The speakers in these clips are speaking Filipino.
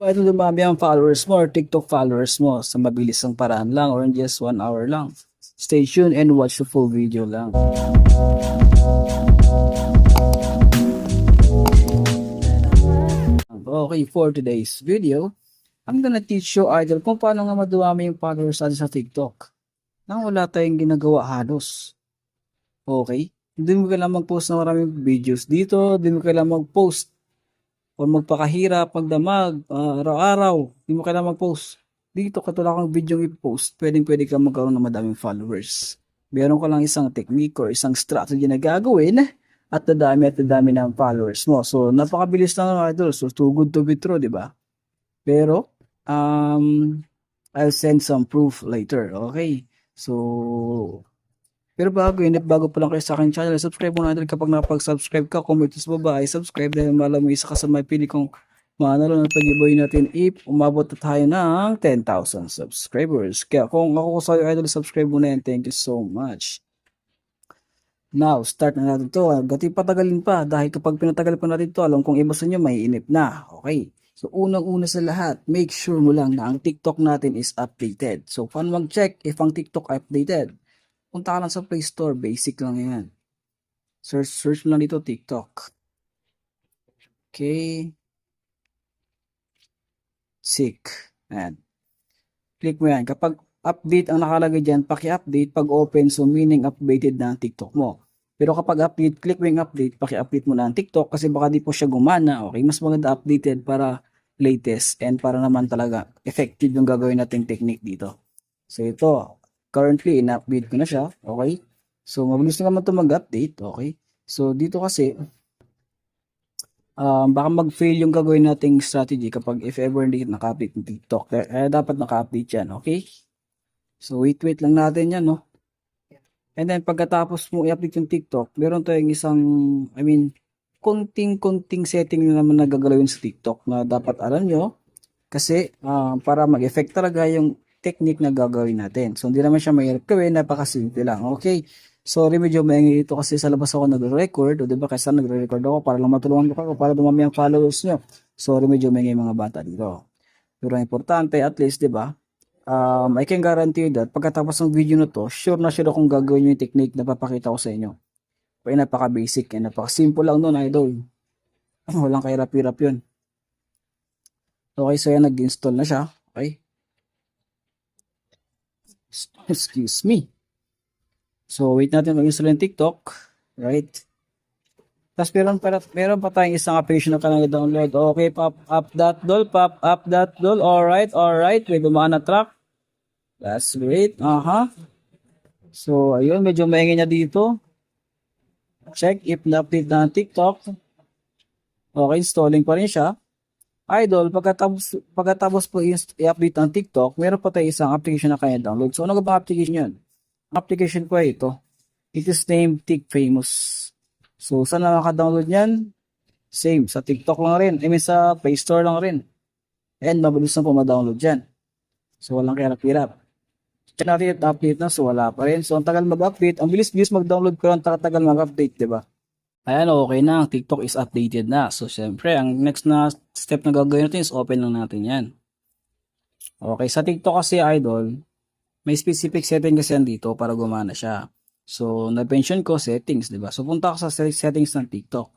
Ito dumami ang followers mo or TikTok followers mo sa mabilisang paraan lang or in just 1 hour lang. Stay tuned and watch the full video lang. Okay, for today's video, I'm gonna teach you idol kung paano nga madumami yung followers natin sa TikTok. Nang wala tayong ginagawa halos. Okay? Hindi mo kailangan mag-post ng maraming videos dito, hindi mo kailangan mag-post o magpakahirap, magdamag, ah, araw-araw, hindi mo kailangan mag-post. Dito, katulad kang video i-post, pwedeng pwede ka magkaroon ng madaming followers. Meron ka lang isang technique or isang strategy na gagawin at dadami at dadami ng followers mo. So, napakabilis lang ng idol. So, too good to be true, di ba? Pero, um, I'll send some proof later. Okay? So, pero bago yun, bago pa lang kayo sa akin channel, subscribe mo natin kapag napag-subscribe ka, comment sa baba, subscribe dahil malam mo isa ka sa may pili kong manalo ng pag-giveaway natin if umabot na tayo ng 10,000 subscribers. Kaya kung ako ko sa'yo idol, subscribe mo na yan. Thank you so much. Now, start na natin to. Gati patagalin pa dahil kapag pinatagal pa natin to, alam kong iba sa inyo may inip na. Okay. So, unang-una sa lahat, make sure mo lang na ang TikTok natin is updated. So, paano mag-check if ang TikTok updated? Punta ka lang sa Play Store, basic lang yan. Search, search lang dito, TikTok. Okay. Sick. Ayan. Click mo yan. Kapag update ang nakalagay dyan, paki-update pag open, so meaning updated na ang TikTok mo. Pero kapag update, click mo yung update, paki-update mo na ang TikTok kasi baka di po siya gumana. Okay, mas maganda updated para latest and para naman talaga effective yung gagawin nating technique dito. So ito, currently in-update ko na siya. Okay? So mabilis na naman ito mag-update. Okay? So dito kasi, um, baka mag-fail yung gagawin nating strategy kapag if ever hindi naka-update ng TikTok. Kaya dapat naka-update yan. Okay? So wait, wait lang natin yan, no? And then pagkatapos mo i-update yung TikTok, meron tayong isang, I mean, konting-konting setting na naman nagagalawin sa TikTok na dapat alam nyo kasi ah, para mag-effect talaga yung technique na gagawin natin. So, hindi naman siya mahirap gawin, napakasimple lang. Okay? Sorry, medyo maingay ito kasi sa labas ako nagre-record. O, di ba? Kasi nagre-record ako para lang matulungan ko kayo, para dumami ang followers nyo. Sorry, medyo maingay mga bata dito. Pero ang importante, at least, di ba? Um, I can guarantee that pagkatapos ng video na to, sure na sure akong gagawin yung technique na papakita ko sa inyo. Kaya napaka-basic, eh, napaka-simple lang nun, idol. Walang kahirap-hirap yun. Okay, so yan, nag-install na siya. Okay. Excuse me. So, wait natin mag-install yung TikTok. Right? Tapos meron pa, meron pa tayong isang application na kailangan download. Okay, pop up that doll, pop up that doll. Alright, alright. May bumaan na track. That's great. Aha. So, ayun, medyo maingay niya dito. Check if na-update na ang TikTok. Okay, installing pa rin siya. Idol, pagkatapos, pagkatapos po i-update ang TikTok, meron pa tayo isang application na kaya download. So, ano ba application yun? Application ko ay ito. It is named TikFamous. So, saan na maka-download yan? Same, sa TikTok lang rin. I mean, sa Play Store lang rin. And mabilis na po ma-download dyan. So, walang kirap-kirap. Check natin yung update na, so wala pa rin. So, ang tagal mag-update. Ang bilis-bilis mag-download pero ang tagal mag-update, di ba? Ayan, okay na. Ang TikTok is updated na. So, syempre, ang next na step na gagawin natin is open lang natin yan. Okay, sa TikTok kasi, idol, may specific setting kasi yan dito para gumana siya. So, na-mention ko settings, di ba? So, punta ka sa set- settings ng TikTok.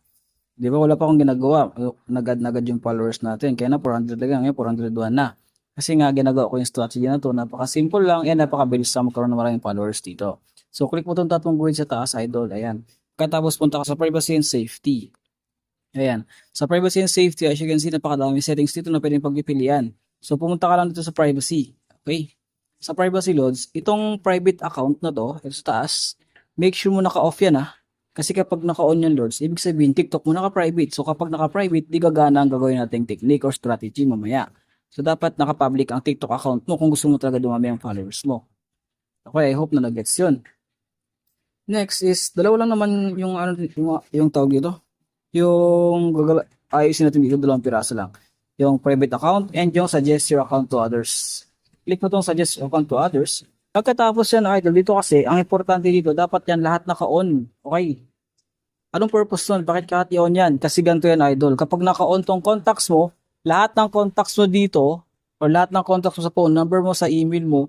Di ba, wala pa akong ginagawa. Nagad-nagad yung followers natin. Kaya na, 400 lang ngayon, 401 na. Kasi nga, ginagawa ko yung strategy na to. Napaka-simple lang, and napakabilis sa magkaroon ng maraming followers dito. So, click mo itong tatlong grid sa taas, idol. Ayan. Katapos punta ka sa privacy and safety. Ayan. Sa privacy and safety, as you can see, napakadami settings dito na pwedeng pagpipilian. So, pumunta ka lang dito sa privacy. Okay? Sa privacy loads, itong private account na to, ito sa taas, make sure mo naka-off yan ah. Kasi kapag naka-on yung loads, ibig sabihin, TikTok mo naka-private. So, kapag naka-private, di gagana ang gagawin nating technique or strategy mamaya. So, dapat naka-public ang TikTok account mo kung gusto mo talaga dumami ang followers mo. Okay, I hope na nag-gets yun. Next is, dalawa lang naman yung, ano, yung, yung tawag dito. Yung gagala, ayusin natin dito, dalawang piraso lang. Yung private account and yung suggest your account to others. Click mo tong suggest your account to others. Pagkatapos yan, idol, dito kasi, ang importante dito, dapat yan lahat naka-on. Okay? Anong purpose nun? Bakit kahit i-on yan? Kasi ganito yan, idol. Kapag naka-on tong contacts mo, lahat ng contacts mo dito, or lahat ng contacts mo sa phone, number mo sa email mo,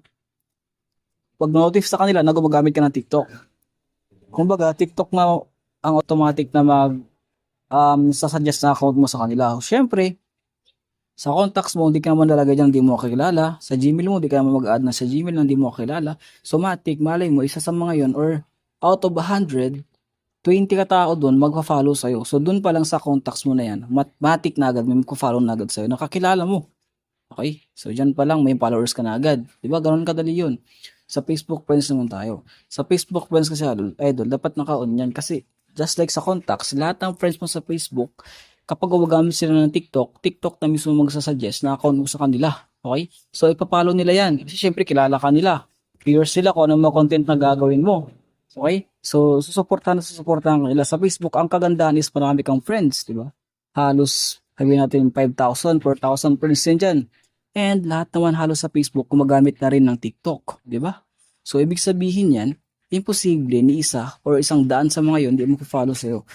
pag notice sa kanila na gumagamit ka ng TikTok. Kumbaga, TikTok na ang automatic na mag um, sasuggest na account mo sa kanila. Siyempre, sa contacts mo, hindi ka naman lalagay dyan, hindi mo kakilala. Sa Gmail mo, hindi ka naman mag-add na sa Gmail na hindi mo kakilala. So, matik, malay mo, isa sa mga yon or out of 100, 20 ka tao doon magpa-follow sa'yo. So, doon pa lang sa contacts mo na yan, mat- matik na agad, may magpa-follow na agad sa'yo. Nakakilala mo. Okay? So, dyan pa lang, may followers ka na agad. Diba? Ganun kadali yun. Sa Facebook friends naman tayo. Sa Facebook friends kasi, idol, dapat naka-on yan. Kasi, just like sa contacts, lahat ng friends mo sa Facebook, kapag gumagamit sila ng TikTok, TikTok na mismo magsasuggest na account mo sa kanila. Okay? So, ipapalo nila yan. Kasi syempre, kilala ka nila. Curious sila kung anong mga content na gagawin mo. Okay? So, susuportahan na susuportahan nila. Sa Facebook, ang kagandahan is marami kang friends, di ba? Halos, sabihin natin, 5,000, 4,000 friends din dyan. And lahat naman halos sa Facebook, gumagamit na rin ng TikTok, di ba? So, ibig sabihin yan, imposible ni isa or isang daan sa mga yun, di mo follow sa'yo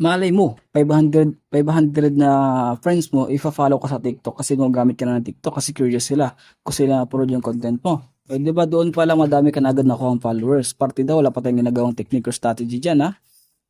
malay mo, 500, 500 na friends mo, ifa-follow ka sa TikTok kasi gumagamit ka na ng TikTok kasi curious sila kung sila upload yung content mo. Eh, di ba doon pa lang madami ka na agad nakuha ang followers. Parte daw, wala pa tayong ginagawang technique or strategy dyan ha.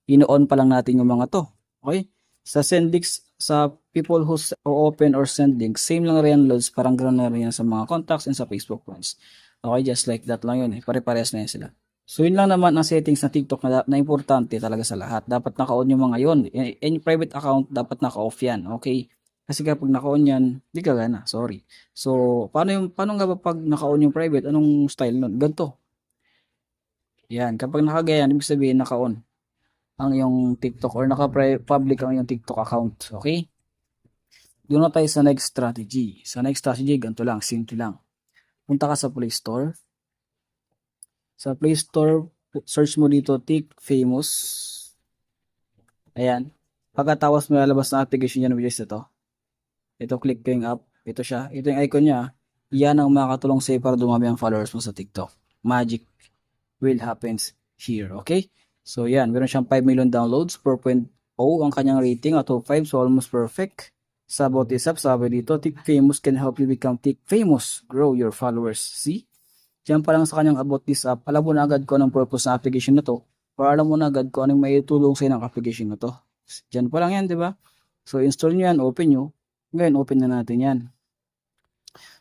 Ino-on pa lang natin yung mga to. Okay? Sa send links, sa people who open or send links, same lang rin loads, parang ganoon na rin yan sa mga contacts and sa Facebook friends. Okay, just like that lang yun eh. Pare-pares na yan sila. So yun lang naman ang settings na TikTok na, na importante talaga sa lahat. Dapat naka-on yung mga yun. In- Any private account, dapat naka-off yan. Okay? Kasi kapag naka-on yan, di ka gana. Sorry. So, paano yung, paano nga ba pag naka-on yung private? Anong style nun? Ganto. Yan. Kapag nakagayan, ibig sabihin naka-on ang yung TikTok or naka-public ang yung TikTok account. Okay? Doon na tayo sa next strategy. Sa next strategy, ganito lang. Simple lang. Punta ka sa Play Store. Sa Play Store, search mo dito, Tik Famous. Ayan. Pagkatapos mo lalabas na application yan, which is ito. Ito, click ko yung app. Ito siya. Ito yung icon niya. Yan ang makakatulong sa'yo para dumami ang followers mo sa TikTok. Magic will happens here. Okay? So, yan. Meron siyang 5 million downloads. 4.0 ang kanyang rating out of 5. So, almost perfect. Sa about this app, sabi dito, Tik Famous can help you become Tik Famous. Grow your followers. See? Diyan pa lang sa kanyang about this app, alam mo na agad kung anong purpose ng application na to. Or alam mo na agad kung anong may tulong sa'yo ng application na to. Diyan pa lang yan, di ba? So, install nyo yan, open nyo. Ngayon, open na natin yan.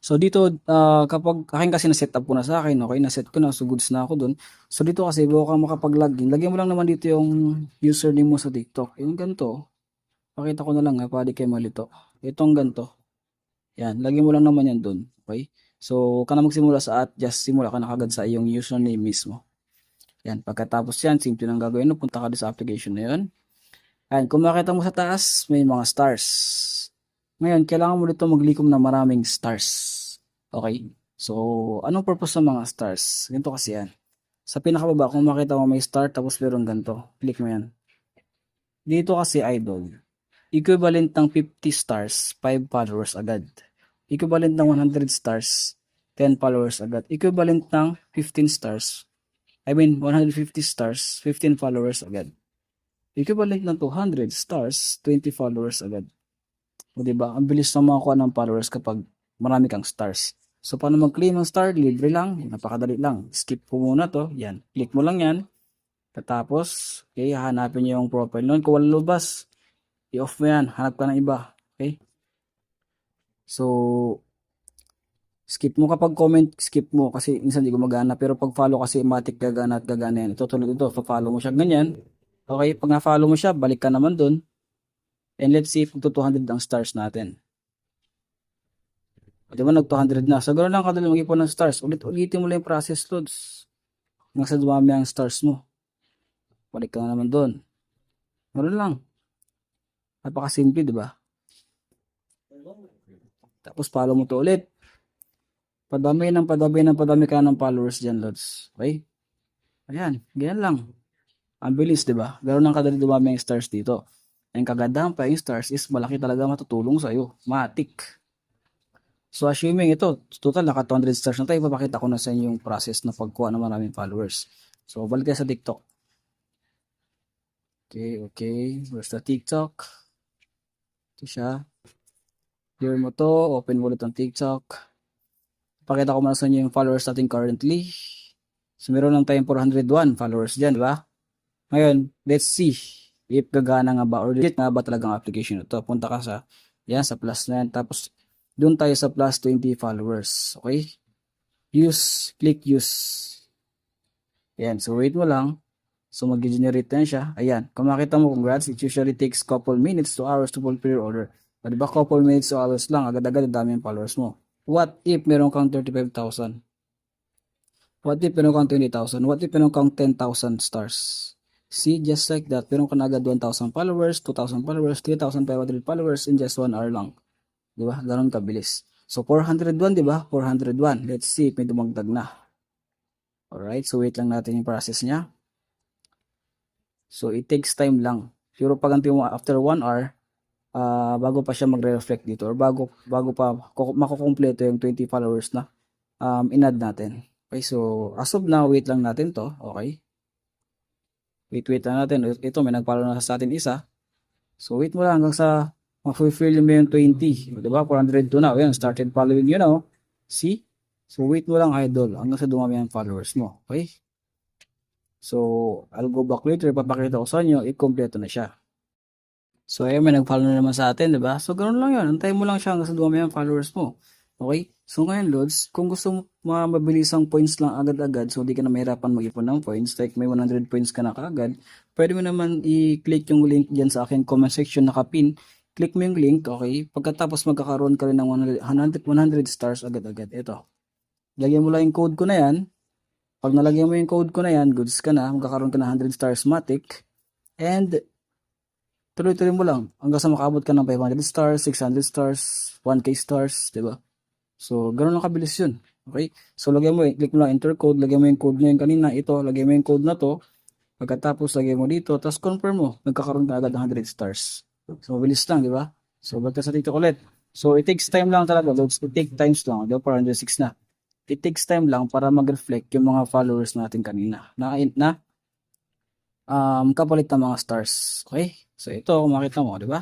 So, dito, ah, kapag, akin kasi na-set up ko na sa akin, okay, na-set ko na, so goods na ako dun. So, dito kasi, bago ka makapag-login, lagyan mo lang naman dito yung username mo sa TikTok. Yung ganito, pakita ko na lang ha, pwede kayo malito. Itong ganito. Yan, lagyan mo lang naman yan dun. Okay? So, ka na magsimula sa at, just simula ka na kagad sa iyong username mismo. Yan, pagkatapos yan, simple lang gagawin mo, punta ka doon sa application na yun. Ayan, kung makita mo sa taas, may mga stars. Ngayon, kailangan mo dito maglikom na maraming stars. Okay? So, anong purpose ng mga stars? Ganito kasi yan. Sa pinakababa, kung makita mo may star, tapos meron ganito. Click mo yan. Dito kasi, idol, equivalent ng 50 stars, 5 followers agad. Equivalent ng 100 stars, 10 followers agad. Equivalent ng 15 stars, I mean, 150 stars, 15 followers agad. Equivalent ng 200 stars, 20 followers agad. O diba? Ang bilis na makakuha ng followers kapag marami kang stars. So, paano mag-claim ng star? Libre lang. Napakadali lang. Skip ko muna to. Yan. Click mo lang yan. Tapos, okay, hanapin nyo yung profile nun. Kung wala lubas, i-off mo yan. Hanap ka ng iba. Okay? So, skip mo kapag comment, skip mo kasi minsan di gumagana. Pero pag follow kasi matik gagana at gagana yan. Ito tulad ito, pa-follow mo siya ganyan. Okay, pag na-follow mo siya, balik ka naman dun. And let's see kung to 200 ang stars natin. O, Di ba nag 200 na? So, ganoon lang kadali mag-ipon ng stars. Ulit-ulitin mo lang yung process, Lods. Hanggang sa dumami ang stars mo. Balik ka na naman doon. Ganoon lang. Napakasimple, di ba? Tapos follow mo to ulit. Padami ng padami ng padami ka ng followers dyan, Lods. Okay? Ayan, ganyan lang. Ang bilis, di ba? Ganoon lang kadali dumami ang stars dito. Ang kagandahan pa yung stars is malaki talaga matutulong sa'yo. Matik. So assuming ito, total naka 200 stars na tayo, papakita ko na sa inyo yung process na pagkuha ng maraming followers. So balik tayo sa TikTok. Okay, okay. Where's the TikTok? Ito siya. Clear mo to, open mo ulit ang TikTok. Pakita ko muna sa inyo yung followers natin currently. So, meron lang tayong 401 followers dyan, di ba? Ngayon, let's see if gagana nga ba or legit nga ba talagang application ito. Punta ka sa, yan, sa plus na yan. Tapos, doon tayo sa plus 20 followers. Okay? Use, click use. Yan, so wait mo lang. So, mag-generate na siya. Ayan, kung makita mo, congrats. It usually takes couple minutes to hours to fulfill your order. O, di ba, couple minutes to hours lang, agad-agad ang dami yung followers mo. What if meron kang 35,000? What if meron kang 20,000? What if meron kang 10,000 stars? See, just like that, meron ka na agad 1,000 followers, 2,000 followers, 3,500 followers in just 1 hour lang. Di ba? Ganun kabilis. So, 401, di ba? 401. Let's see if may dumagdag na. Alright, so wait lang natin yung process niya. So, it takes time lang. Pero pag mo after 1 hour, ah bago pa siya magre-reflect dito or bago bago pa makukumpleto yung 20 followers na um, in-add natin. Okay, so as of now, wait lang natin to. Okay. Wait, wait lang natin. Ito, may nag-follow na sa atin isa. So, wait mo lang hanggang sa ma-fulfill mo yung 20. O, Diba? 402 na. Ayan, started following you now. See? So, wait mo lang, idol, hanggang sa dumami ang followers mo. Okay? So, I'll go back later. Papakita ko sa inyo, i-kompleto na siya. So, ayun, may nag-follow na naman sa atin, diba? So, ganun lang yun. Antayin mo lang siya hanggang sa dumami ang followers mo. Okay? So, ngayon, Lods, kung gusto mo mga mabilisang points lang agad-agad, so di ka na mahirapan mag-ipon ng points, like may 100 points ka na kaagad, pwede mo naman i-click yung link dyan sa akin comment section nakapin. Click mo yung link, okay? Pagkatapos magkakaroon ka rin ng 100, 100, 100 stars agad-agad. Ito. Lagyan mo lang yung code ko na yan. Pag nalagyan mo yung code ko na yan, goods ka na, magkakaroon ka ng 100 stars matic. And, tuloy-tuloy mo lang hanggang sa makaabot ka ng 500 stars, 600 stars, 1k stars, di ba? So, ganun lang kabilis yun. Okay? So, lagyan mo, click mo lang enter code, lagyan mo yung code na yun kanina, ito, lagyan mo yung code na to, pagkatapos lagyan mo dito, tapos confirm mo, nagkakaroon ka agad ng 100 stars. So, mabilis lang, di ba? So, back ka sa TikTok ulit. So, it takes time lang talaga, loads. It takes times lang. Di ba? 406 na. It takes time lang para mag-reflect yung mga followers natin kanina. Na, na um, kapalit ng mga stars. Okay? So, ito, kung makita mo, di ba?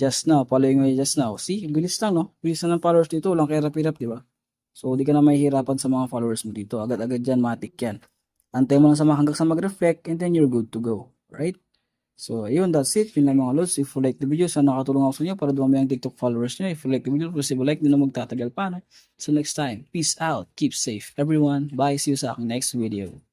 Just now, following me just now. See, bilis lang, no? Bilis na ng followers dito. Walang kahirap-hirap, di ba? So, di ka na mahihirapan sa mga followers mo dito. Agad-agad dyan, matik yan. Antay mo lang sa mga hanggang sa mag-reflect and then you're good to go. Right? So, ayun, that's it. Yun lang mga lods. If you like the video, sana nakatulong ako sa inyo para dumami ang TikTok followers nyo. If you like the video, please leave a like. Di na magtatagal pa. No? So, next time, peace out. Keep safe. Everyone, bye. See you sa aking next video.